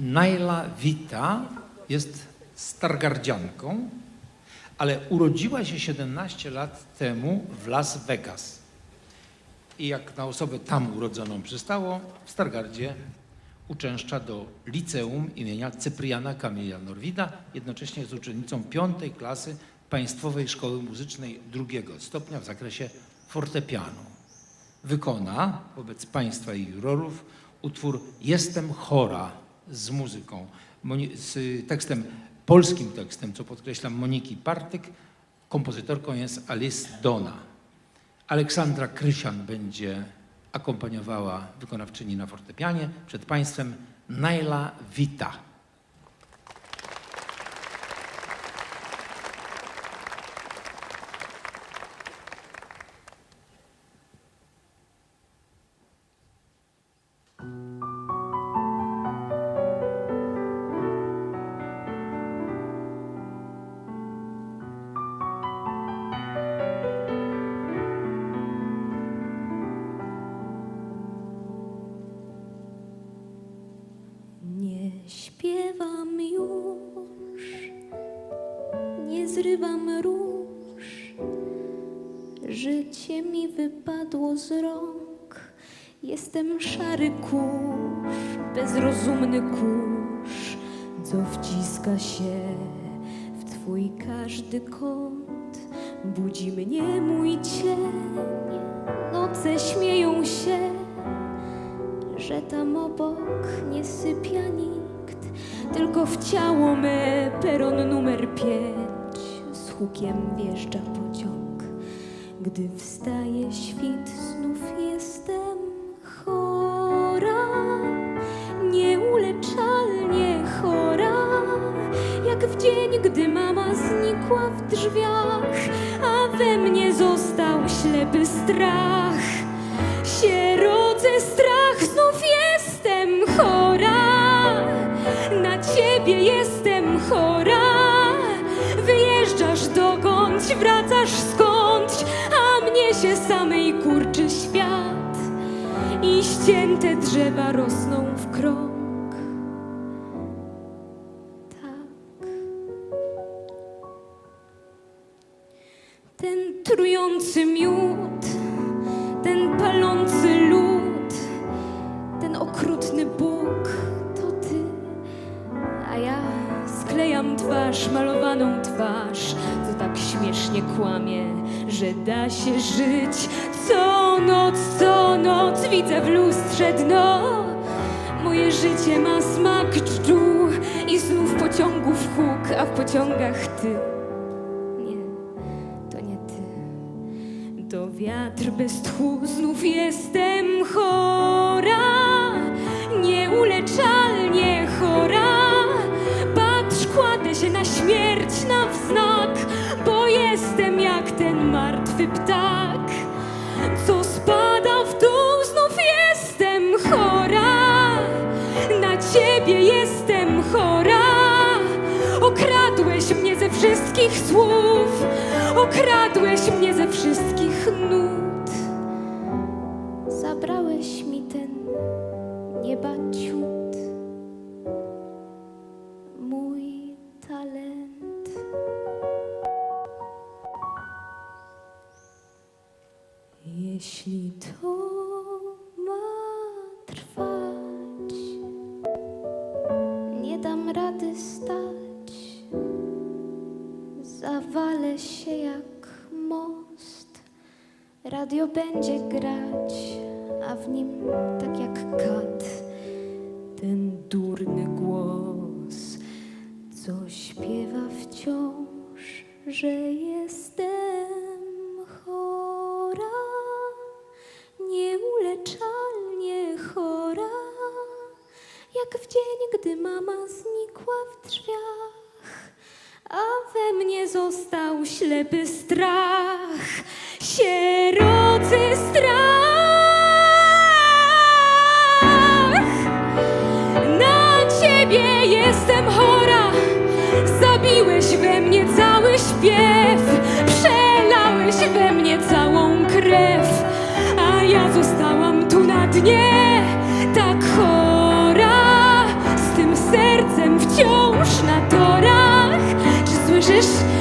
Naila Wita jest stargardzianką, ale urodziła się 17 lat temu w Las Vegas. I jak na osobę tam urodzoną przystało, w Stargardzie uczęszcza do liceum imienia Cypriana Kamila Norwida. Jednocześnie jest uczennicą piątej klasy Państwowej Szkoły Muzycznej drugiego stopnia w zakresie fortepianu. Wykona wobec Państwa i jurorów utwór Jestem chora z muzyką, z tekstem, polskim tekstem, co podkreślam, Moniki Partyk. Kompozytorką jest Alice Dona. Aleksandra Krysian będzie akompaniowała wykonawczyni na fortepianie. Przed Państwem Naila Wita. Śpiewam już, nie zrywam róż. Życie mi wypadło z rąk. Jestem szary kurz, bezrozumny kurz, co wciska się w twój każdy kąt. Budzi mnie mój cień, noce śmieją się że tam obok nie sypia nikt, tylko w ciało me peron numer pięć z hukiem wjeżdża pociąg. Gdy wstaje świt, znów jestem chora, nieuleczalnie chora, jak w dzień, gdy mama znikła w drzwiach, a we mnie został ślepy strach. Się rodzę strach, znów jestem jestem chora. Wyjeżdżasz dokądś, wracasz skądś, a mnie się samej kurczy świat. I ścięte drzewa rosną w krąg. Tak. Ten trujący miód, twarz, co tak śmiesznie kłamie, że da się żyć. Co noc, co noc widzę w lustrze dno. Moje życie ma smak dżdżu i znów pociągów huk, a w pociągach ty. Nie, to nie ty. To wiatr bez tchu, znów jestem martwy ptak, co spada w dół, znów jestem chora. Na ciebie jestem chora. Okradłeś mnie ze wszystkich słów, okradłeś mnie ze wszystkich nut. Zabrałeś mi ten nieba Jeśli to ma trwać, nie dam rady stać. Zawalę się jak most. Radio będzie grać, a w nim tak jak kat ten durny głos, co śpiewa wciąż, że jestem mama znikła w drzwiach, a we mnie został ślepy strach, sierocy strach. Na ciebie jestem chora, zabiłeś we mnie cały śpiew, przelałeś we mnie całą krew, a ja zostałam tu na dnie, Spanish.